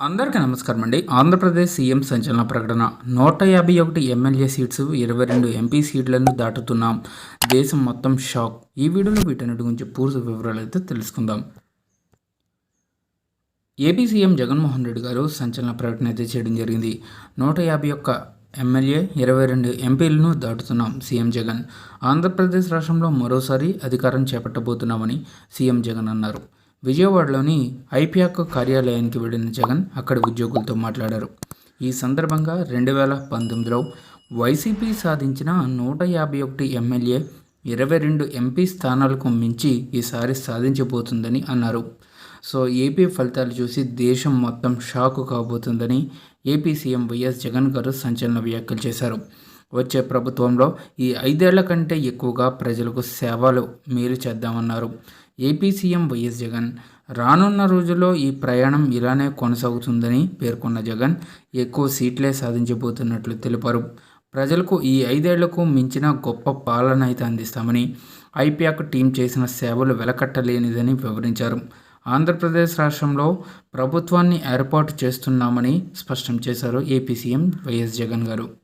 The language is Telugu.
అందరికీ నమస్కారం అండి. ఆంధ్రప్రదేశ్ సీఎం సంచలన ప్రకటన. నూట యాభై ఒకటి ఎమ్మెల్యే సీట్స్ ఇరవై రెండు ఎంపీ సీట్లను దాటుతున్నాం. దేశం మొత్తం షాక్. ఈ వీడియోలో వీటన్నిటి గురించి పూర్తి వివరాలు అయితే తెలుసుకుందాం. ఏపీ సీఎం జగన్మోహన్ రెడ్డి గారు సంచలన ప్రకటన అయితే చేయడం జరిగింది. నూట యాభై ఒక్క ఎమ్మెల్యే ఇరవై రెండు ఎంపీలను దాటుతున్నాం సీఎం జగన్. ఆంధ్రప్రదేశ్ రాష్ట్రంలో మరోసారి అధికారం చేపట్టబోతున్నామని సీఎం జగన్ అన్నారు. విజయవాడలోని ఐపియాక్ కార్యాలయానికి వెళ్ళిన జగన్ అక్కడి ఉద్యోగులతో మాట్లాడారు. ఈ సందర్భంగా రెండు వేల పంతొమ్మిదిలో వైసీపీ సాధించిన నూట యాభై ఒకటి ఎమ్మెల్యే ఇరవై రెండు ఎంపీ స్థానాలకు మించి ఈసారి సాధించబోతుందని అన్నారు. సో ఏపీ ఫలితాలు చూసి దేశం మొత్తం shock కాబోతుందని AP CM YS Jagan garu సంచలన వ్యాఖ్యలు చేశారు. వచ్చే ప్రభుత్వంలో ఈ ఐదేళ్ళ కంటే ఎక్కువగా ప్రజలకు సేవలు మీరు చేద్దామన్నారు. ఏపీ సీఎం వైఎస్ జగన్ రానున్న రోజుల్లో ఈ ప్రయాణం ఇలానే కొనసాగుతుందని పేర్కొన్న జగన్ ఎక్కువ సీట్లే సాధించబోతున్నట్లు తెలిపారు. ప్రజలకు ఈ ఐదేళ్ళకు మించిన గొప్ప పాలన అయితే అందిస్తామని ఐపియాక్ టీం చేసిన సేవలు వెలకట్టలేనిదని వివరించారు. ఆంధ్రప్రదేశ్ రాష్ట్రంలో ప్రభుత్వాన్ని ఏర్పాటు చేస్తున్నామని స్పష్టం చేశారు ఏపీ సీఎం వైఎస్ జగన్ గారు.